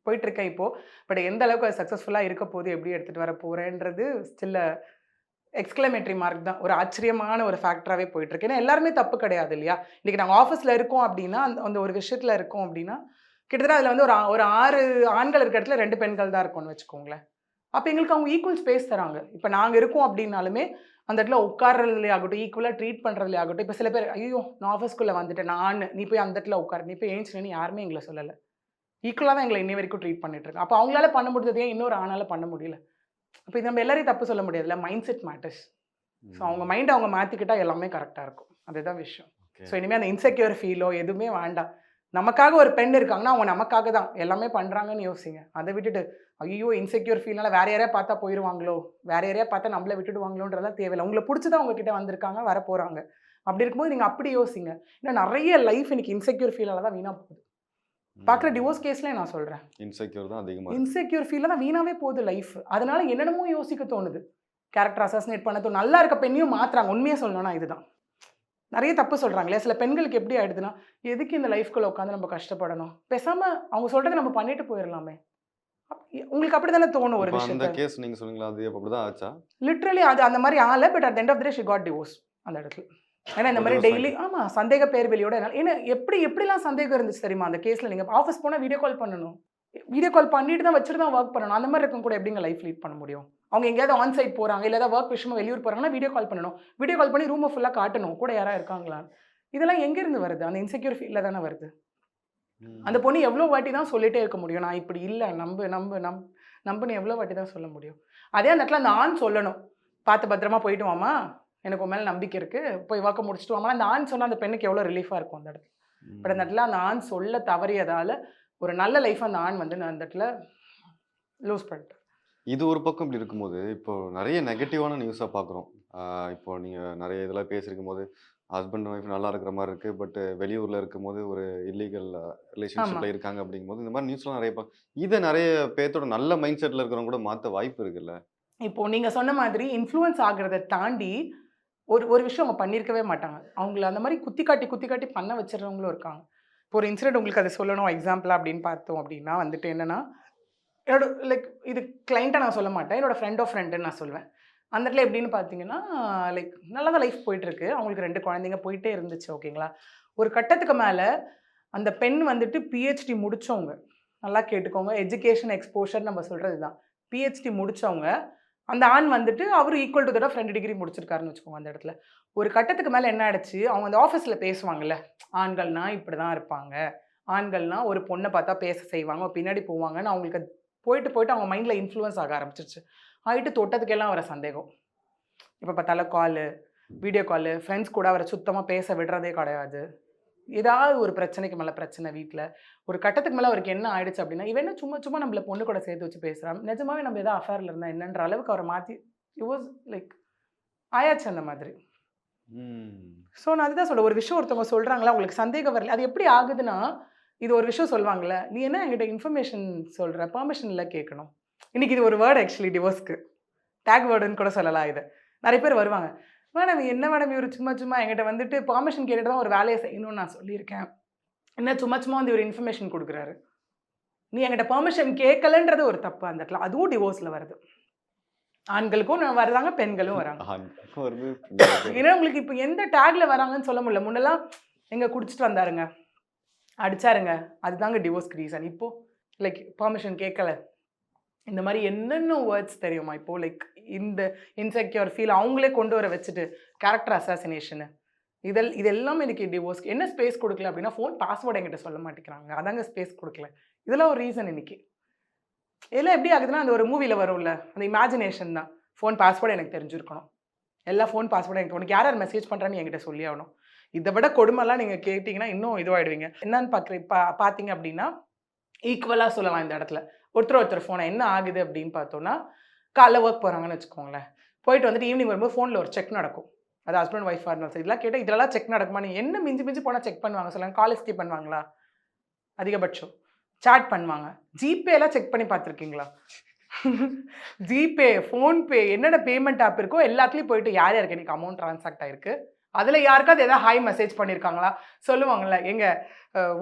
[SPEAKER 2] போயிட்டுருக்கேன் இப்போது பட் எந்த அளவுக்கு அது சக்ஸஸ்ஃபுல்லாக இருக்க போது எப்படி எடுத்துகிட்டு வர போகிறேன்றது ஸ்டில்ல எக்ஸ்கிளமேட்ரி மார்க் தான் ஒரு ஆச்சரியமான ஒரு ஃபேக்டராகவே போயிட்டுருக்கு ஏன்னா எல்லாருமே தப்பு கிடையாது இல்லையா இன்றைக்கி நாங்கள் ஆஃபீஸில் இருக்கோம் அப்படின்னா அந்த அந்த ஒரு விஷயத்தில் இருக்கோம் அப்படின்னா கிட்டத்தட்ட அதில் வந்து ஒரு ஒரு ஆறு ஆண்கள் இருக்க இடத்துல ரெண்டு பெண்கள் தான் இருக்கும்னு வச்சுக்கோங்களேன் அப்போ எங்களுக்கு அவங்க ஈக்குவல் ஸ்பேஸ் தராங்க இப்போ நாங்கள் இருக்கோம் அப்படின்னாலுமே அந்த இடத்துல உட்கார்றதுலே ஆகட்டும் ஈக்குவலாக ட்ரீட் பண்ணுறதுலே ஆகட்டும் இப்போ சில பேர் ஐயோ நான் ஆஃபீஸ்க்குள்ளே வந்துட்டேன் நான் நீ போய் அந்த இடத்துல உட்கார் நீ போய் ஏஞ்சினு யாருமே எங்களை சொல்லலை ஈக்குவலாக தான் எங்களை இன்னி வரைக்கும் ட்ரீட் பண்ணிட்டுருக்கோம் அப்போ அவங்களால பண்ண முடிஞ்சது ஏன் இன்னொரு ஆனால் பண்ண முடியல அப்போ இது நம்ம எல்லாரையும் தப்பு சொல்ல முடியாதுல்ல மைண்ட் செட் மேட்டர்ஸ் ஸோ அவங்க மைண்டை அவங்க மாற்றிக்கிட்டால் எல்லாமே கரெக்டாக இருக்கும் அதுதான் விஷயம் ஸோ இனிமேல் அந்த இன்செக்யூர் ஃபீலோ எதுவுமே வேண்டாம் நமக்காக ஒரு பெண் இருக்காங்கன்னா அவங்க நமக்காக தான் எல்லாமே பண்ணுறாங்கன்னு யோசிங்க அதை விட்டுட்டு ஐயோ இன்செக்யூர் ஃபீல்னால வேற யாரையா பார்த்தா போயிடுவாங்களோ வேற யாரையா பார்த்தா நம்மள விட்டுடுவாங்களோன்றதெல்லாம் தேவையில்லை உங்களை பிடிச்சி தான் உங்ககிட்ட வந்திருக்காங்க வர போகிறாங்க அப்படி இருக்கும்போது நீங்கள் அப்படி யோசிங்க ஏன்னா நிறைய லைஃப் இன்னைக்கு இன்செக்யூர் ஃபீலால் தான் வீணாக போகுது பார்க்குற டிவோர்ஸ் கேஸ்லேயே நான் சொல்கிறேன்
[SPEAKER 3] இன்செக்யூர் தான் அதிகமாக
[SPEAKER 2] இன்செக்யூர் ஃபீலில் தான் வீணாகவே போகுது லைஃப் அதனால என்னென்னமோ யோசிக்க தோணுது கேரக்டர் அசாசினேட் பண்ண தோணும் நல்லா இருக்க பெண்ணையும் மாற்றுறாங்க உண்மையாக சொல்லணும்னா இதுதான் நிறைய தப்பு சொல்கிறாங்களே சில பெண்களுக்கு எப்படி ஆயிடுதுன்னா எதுக்கு இந்த லைஃப்குள்ளே உட்காந்து நம்ம கஷ்டப்படணும் பேசாமல் அவங்க சொல்கிறத நம்ம பண்ணிட்டு போயிடலாமே உங்களுக்கு அப்படி தானே தோணும் ஒரு
[SPEAKER 3] விஷயம் அந்த கேஸ் நீங்கள் சொல்லுங்களா அது அப்படிதான் ஆச்சா
[SPEAKER 2] லிட்ரலி அது அந்த மாதிரி ஆகலை but at end of the day she got divorce அந்த இடத்துல ஏன்னா இந்த மாதிரி டெய்லி ஆமாம் சந்தேக பேர் வெளியோட ஏன்னா எப்படி எப்படிலாம் சந்தேகம் இருந்துச்சு தெரியுமா அந்த கேஸ்ல நீங்கள் ஆஃபீஸ் போனால் வீடியோ கால் பண்ணணும் வீடியோ கால் பண்ணிட்டு தான் வச்சுட்டு தான் ஒர்க் பண்ணணும் அந்த மாதிரி இருக்கும் கூட எப்படிங்க லைஃப் லீட் பண்ண முடியும் அவங்க எங்கேயாவது ஆன் சைட் போறாங்க இல்லை ஏதாவது ஒர்க் விஷயமா வெளியூர் போறாங்கன்னா வீடியோ கால் பண்ணணும் வீடியோ கால் பண்ணி ரூமை ஃபுல்லாக காட்டணும் கூட யாராவது இருக்காங்களா இதெல்லாம் எங்கேருந்து வருது அந்த இன்செக்யூர் ஃபீலில் தானே வருது அந்த பொண்ணு எவ்வளோ வாட்டி தான் சொல்லிகிட்டே இருக்க முடியும் நான் இப்படி இல்லை நம்ப நம்ப நம் நம்புன்னு எவ்வளோ வாட்டி தான் சொல்ல முடியும் அதே அந்த இடத்துல அந்த ஆண் சொல்லணும் பார்த்து பத்திரமா போயிட்டு வாமா எனக்கு உன் மேலே நம்பிக்கை இருக்குது போய் வாக்க முடிச்சுட்டு வாங்க அந்த ஆண் சொன்னால் அந்த பெண்ணுக்கு எவ்வளோ ரிலீஃபாக இருக்கும் அந்த இடத்துல பட் அந்த இடத்துல அந்த ஆண் சொல்ல தவறியதால் ஒரு நல்ல லைஃப் அந்த ஆண் வந்து நான் அந்த இடத்துல லூஸ் பண்ணிட்டேன் இது ஒரு பக்கம் இப்படி இருக்கும்போது இப்போ நிறைய நெகட்டிவான நியூஸாக பார்க்குறோம் இப்போ நீங்கள் நிறைய இதெல்லாம் பேசியிருக்கும் போது ஹஸ்பண்ட் ஒய்ஃப் நல்லா இருக்கிற மாதிரி இருக்குது பட் வெளியூரில் இருக்கும்போது ஒரு இல்லீகல் ரிலேஷன்ஷிப்பில் இருக்காங்க அப்படிங்கும்போது இந்த மாதிரி நியூஸ்லாம் நிறைய பா இதை நிறைய பேர்த்தோட நல்ல மைண்ட் செட்டில் இருக்கிறவங்க கூட மாற்ற வாய்ப்பு இருக்குல்ல இப்போ நீங்கள் சொன்ன மாதிரி இன்ஃப்ளூயன்ஸ் ஆகிறத தாண்டி ஒரு ஒரு விஷயம் அவங்க பண்ணியிருக்கவே மாட்டாங்க அவங்கள அந்த மாதிரி குத்தி காட்டி குத்தி காட்டி பண்ண வச்சுருவங்களும் இருக்காங்க இப்போ ஒரு இன்சிடென்ட் உங்களுக்கு அதை சொல்லணும் எக்ஸாம்பிளாக அப்படின்னு பார்த்தோம் அப்படின்னா வந்துட்டு என்னென்னா என்னோட லைக் இது கிளைண்ட்டை நான் சொல்ல மாட்டேன் என்னோடய ஃப்ரெண்ட் ஆஃப் ஃப்ரெண்டுன்னு நான் சொல்லுவேன் அந்த இடத்துல எப்படின்னு பார்த்தீங்கன்னா லைக் நல்லா தான் லைஃப் போயிட்டுருக்கு அவங்களுக்கு ரெண்டு குழந்தைங்க போயிட்டே இருந்துச்சு ஓகேங்களா ஒரு கட்டத்துக்கு மேலே அந்த பெண் வந்துட்டு பிஹெச்டி முடித்தவங்க நல்லா கேட்டுக்கோங்க எஜுகேஷன் எக்ஸ்போஷர் நம்ம சொல்கிறது தான் பிஹெச்டி முடித்தவங்க அந்த ஆண் வந்துட்டு அவர் ஈக்குவல் டு தடவை ரெண்டு டிகிரி முடிச்சிருக்காருன்னு வச்சுக்கோங்க அந்த இடத்துல ஒரு கட்டத்துக்கு மேலே என்ன ஆயிடுச்சு அவங்க அந்த ஆஃபீஸில் பேசுவாங்கல்ல ஆண்கள்னா இப்படி தான் இருப்பாங்க ஆண்கள்னா ஒரு பொண்ணை பார்த்தா பேச செய்வாங்க பின்னாடி போவாங்கன்னு அவங்களுக்கு போயிட்டு போயிட்டு அவங்க மைண்டில் இன்ஃப்ளூயன்ஸ் ஆக ஆரம்பிச்சிருச்சு ஆகிட்டு தொட்டதுக்கெல்லாம் அவரை சந்தேகம் இப்போ பார்த்தாலும் காலு வீடியோ காலு ஃப்ரெண்ட்ஸ் கூட அவரை சுத்தமாக பேச விடுறதே கிடையாது ஏதாவது ஒரு பிரச்சனைக்கு மேலே பிரச்சனை வீட்டில் ஒரு கட்டத்துக்கு மேலே அவருக்கு என்ன ஆயிடுச்சு அப்படின்னா இவன் என்ன சும்மா சும்மா நம்மளை பொண்ணு கூட சேர்த்து வச்சு பேசுகிறான் நிஜமாவே நம்ம எதாவது அஃபேரில் இருந்தால் என்னன்ற அளவுக்கு அவரை மாற்றி இட் வாஸ் லைக் ஆயாச்சு அந்த மாதிரி ஸோ நான் அதுதான் சொல்ல ஒரு விஷயம் ஒருத்தவங்க சொல்கிறாங்களா உங்களுக்கு சந்தேகம் வரல அது எப்படி ஆகுதுன்னா இது ஒரு விஷயம் சொல்லுவாங்கள்ல நீ என்ன என்கிட்ட இன்ஃபர்மேஷன் சொல்கிற பர்மிஷனில் கேட்கணும் இன்றைக்கி இது ஒரு வேர்டு ஆக்சுவலி டிவோர்ஸ்க்கு டேக் வேர்டுன்னு கூட சொல்லலாம் இதை நிறைய பேர் வருவாங்க மேடம் என்ன மேடம் இவர் சும்மா சும்மா எங்கிட்ட வந்துட்டு பர்மிஷன் கேட்டுட்டு தான் ஒரு வேலையை செய்யணும்னு நான் சொல்லியிருக்கேன் என்ன சும்மா சும்மா வந்து இவர் இன்ஃபர்மேஷன் கொடுக்குறாரு நீ எங்கிட்ட பர்மிஷன் கேட்கலன்றது ஒரு தப்பு அந்த இடத்துல அதுவும் டிவோர்ஸில் வருது ஆண்களுக்கும் வர்றாங்க பெண்களும் வராங்க ஏன்னா உங்களுக்கு இப்போ எந்த டேக்ல வராங்கன்னு சொல்ல முடியல முன்னெல்லாம் எங்க குடிச்சிட்டு வந்தாருங்க அடிச்சாருங்க அதுதாங்க டிவோர்ஸ்க்கு ரீசன் இப்போ லைக் பர்மிஷன் கேட்கலை இந்த மாதிரி என்னென்ன வேர்ட்ஸ் தெரியுமா இப்போ லைக் இந்த இன்செக்யூர் ஃபீல் அவங்களே கொண்டு வர வச்சுட்டு கேரக்டர் அசாசினேஷனு இதெல் இதெல்லாம் எனக்கு டிவோர்ஸ் என்ன ஸ்பேஸ் கொடுக்கல அப்படின்னா ஃபோன் பாஸ்வேர்டு என்கிட்ட சொல்ல மாட்டேங்கிறாங்க அதாங்க ஸ்பேஸ் கொடுக்கல இதெல்லாம் ஒரு ரீசன் இன்னைக்கு இதெல்லாம் எப்படி ஆகுதுன்னா அந்த ஒரு மூவியில் வரும்ல அந்த இமேஜினேஷன் தான் ஃபோன் பாஸ்வேர்டு எனக்கு தெரிஞ்சிருக்கணும் எல்லா ஃபோன் பாஸ்வேர்டு எனக்கு உனக்கு யார் யார் மெசேஜ் பண்ணுறான்னு என்கிட்ட சொல்லி ஆகணும் இதை விட கொடுமைலாம் நீங்கள் கேட்டிங்கன்னா இன்னும் இதுவாகிடுவீங்க என்னன்னு பார்க்குற பா பார்த்தீங்க அப்படின்னா ஈக்குவலாக சொல்லலாம் இந்த இடத்துல ஒருத்தர் ஒருத்தர் ஃபோனை என்ன ஆகுது அப்படின்னு பார்த்தோன்னா காலைல ஒர்க் போகிறாங்கன்னு வச்சுக்கோங்களேன் போயிட்டு வந்துட்டு ஈவினிங் வரும்போது ஃபோனில் ஒரு செக் நடக்கும் அது ஹஸ்பண்ட் ஒய்ஃபாக இருந்தாலும் சரி இதெல்லாம் கேட்டால் இதெல்லாம் செக் நடக்குமா நீங்கள் என்ன மிஞ்சி மிஞ்சி போனால் செக் பண்ணுவாங்க சொல்லுங்கள் கால் ஹிஸ்ட்ரி பண்ணுவாங்களா அதிகபட்சம் சாட் பண்ணுவாங்க ஜிபேலாம் செக் பண்ணி பார்த்துருக்கீங்களா ஜிபே ஃபோன்பே என்னென்ன பேமெண்ட் ஆப் இருக்கோ எல்லாத்துலேயும் போயிட்டு யார் யாருக்கு எனக்கு அமௌண்ட் ட்ரான்சாக்ட் ஆகிருக்கு அதில் யாருக்காவது எதாவது ஹாய் மெசேஜ் பண்ணியிருக்காங்களா சொல்லுவாங்கள்ல எங்கள்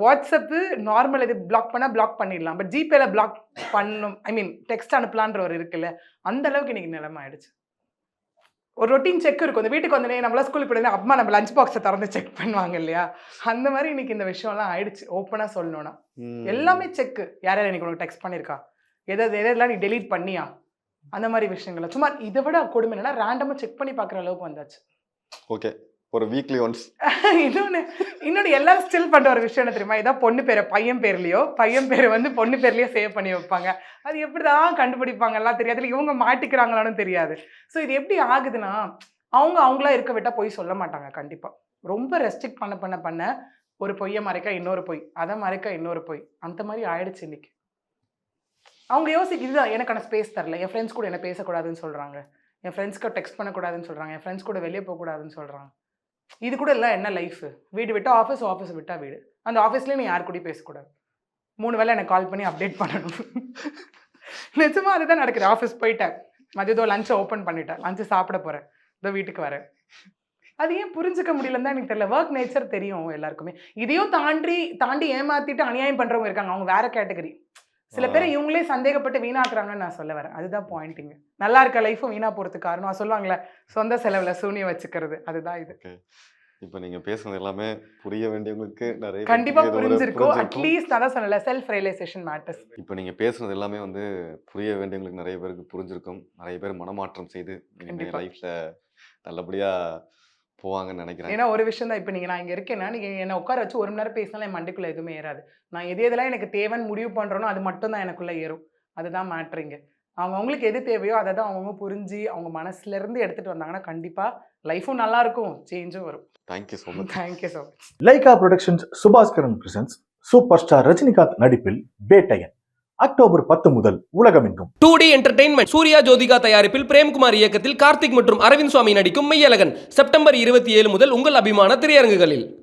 [SPEAKER 2] வாட்ஸ்அப்பு நார்மல் இது பிளாக் பண்ணால் பிளாக் பண்ணிடலாம் பட் ஜிபேல பிளாக் பண்ணும் ஐ மீன் டெக்ஸ்ட் அனுப்பலான்ற ஒரு இருக்குல்ல அந்த அளவுக்கு இன்னைக்கு நிலைமை ஆயிடுச்சு ஒரு ரொட்டீன் செக் இருக்கும் இந்த வீட்டுக்கு வந்தோடனே நம்மளாம் ஸ்கூலுக்கு போய் அம்மா நம்ம லஞ்ச் பாக்ஸை திறந்து செக் பண்ணுவாங்க இல்லையா அந்த மாதிரி இன்னைக்கு இந்த விஷயம்லாம் ஆயிடுச்சு ஓப்பனாக சொல்லணும்னா எல்லாமே செக்கு யார் இன்னைக்கு உனக்கு டெக்ஸ்ட் பண்ணியிருக்கா எதாவது எதெல்லாம் நீ டெலீட் பண்ணியா அந்த மாதிரி விஷயங்கள்ல சும்மா இதை விட கொடுமை என்னன்னா ரேண்டமாக செக் பண்ணி பார்க்குற அளவுக்கு வந்தாச்சு ஓகே ஒரு வீக்லி ஒன்ஸ் இன்னொன்று இன்னொன்று எல்லாரும் ஸ்டில் பண்ணுற ஒரு விஷயம் என்ன தெரியுமா ஏதோ பொண்ணு பேரை பையன் பேர்லையோ பையன் பேர் வந்து பொண்ணு பேர்லையோ சேவ் பண்ணி வைப்பாங்க அது எப்படி தான் கண்டுபிடிப்பாங்கலாம் தெரியாது இவங்க மாட்டிக்கிறாங்களான்னு தெரியாது ஸோ இது எப்படி ஆகுதுன்னா அவங்க அவங்களா இருக்க விட்டால் போய் சொல்ல மாட்டாங்க கண்டிப்பாக ரொம்ப ரெஸ்ட்ரிக்ட் பண்ண பண்ண பண்ண ஒரு பொய்யை மறைக்க இன்னொரு பொய் அதை மறைக்க இன்னொரு பொய் அந்த மாதிரி ஆயிடுச்சு இன்னைக்கு அவங்க யோசிக்க இதுதான் எனக்கான ஸ்பேஸ் தரல என் ஃப்ரெண்ட்ஸ் கூட என்ன பேசக்கூடாதுன்னு சொல்கிறாங்க என் ஃப்ரெண்ட்ஸ்க்கு டெக்ஸ்ட் பண்ணக்கூடாதுன்னு சொல்கிறாங்க என் ஃப்ரெண்ட்ஸ் கூட வெளியே போகக்கூடாதுன்னு சொல்கிறாங்க இது கூட இல்லை என்ன லைஃப் வீடு விட்டால் ஆஃபீஸ் ஆஃபீஸ் விட்டால் வீடு அந்த ஆஃபீஸ்லேயும் நீ யார் கூட பேசக்கூடாது மூணு வேலை எனக்கு கால் பண்ணி அப்டேட் பண்ணணும் நிச்சயமாக அதுதான் நடக்குது ஆஃபீஸ் போயிட்டேன் மதியதோ லஞ்சை ஓப்பன் பண்ணிட்டேன் லஞ்சு சாப்பிட போகிறேன் இதோ வீட்டுக்கு வரேன் அது ஏன் புரிஞ்சுக்க முடியலன்னு தான் எனக்கு தெரியல ஒர்க் நேச்சர் தெரியும் எல்லாருக்குமே இதையும் தாண்டி தாண்டி ஏமாத்திட்டு அநியாயம் பண்ணுறவங்க இருக்காங்க அவங்க வேற கேட்டகரி சில பேர் இவங்களே சந்தேகப்பட்டு வீணாக்குறாங்கன்னு நான் சொல்ல வரேன் அதுதான் பாயிண்டிங்க நல்லா இருக்க லைஃப்பும் வீணா போகிறதுக்கு காரணம் சொல்லுவாங்களே சொந்த செலவில் சூனியம் வச்சுக்கிறது அதுதான் இது இப்போ நீங்கள் பேசுனது எல்லாமே புரிய வேண்டியவங்களுக்கு நிறைய கண்டிப்பாக புரிஞ்சிருக்கும் அட்லீஸ்ட் அதான் சொல்லல செல்ஃப் ரியலைசேஷன் மேட்டர்ஸ் இப்போ நீங்கள் பேசுனது எல்லாமே வந்து புரிய வேண்டியவங்களுக்கு நிறைய பேருக்கு புரிஞ்சிருக்கும் நிறைய பேர் மனமாற்றம் செய்து லைஃப்பில் நல்லபடியாக போவாங்கன்னு நினைக்கிறேன் ஏன்னா ஒரு விஷயம் தான் இப்போ நீங்கள் நான் இங்கே இருக்கேன்னா நீங்கள் என்ன உட்கார வச்சு ஒரு மணி நேரம் பேசினாலும் என் மண்டிக்குள்ள எதுவுமே ஏறாது நான் எது எதெல்லாம் எனக்கு தேவைன்னு முடிவு பண்ணுறேனோ அது மட்டும் தான் எனக்குள்ளே ஏறும் அதுதான் மேட்ரிங்க அவங்க அவங்களுக்கு எது தேவையோ அதை தான் அவங்க புரிஞ்சு அவங்க மனசுலேருந்து எடுத்துகிட்டு வந்தாங்கன்னா கண்டிப்பாக லைஃப்பும் நல்லாயிருக்கும் சேஞ்சும் வரும் thank you so much thank you so much Lyca productions Subaskaran presents super star Rajinikanth நடிப்பில் பேட்டையன் அக்டோபர் பத்து முதல் உலகமெங்கும் two D entertainment Suriya Jyothika தயாரிப்பில் பிரேம்குமார் இயக்கத்தில் கார்த்திக் மற்றும் அரவிந்த் சுவாமி நடிக்கும் மெய்யழகன் செப்டம்பர் இருபத்தி ஏழு முதல் உங்கள் அபிமான திரையரங்குகளில்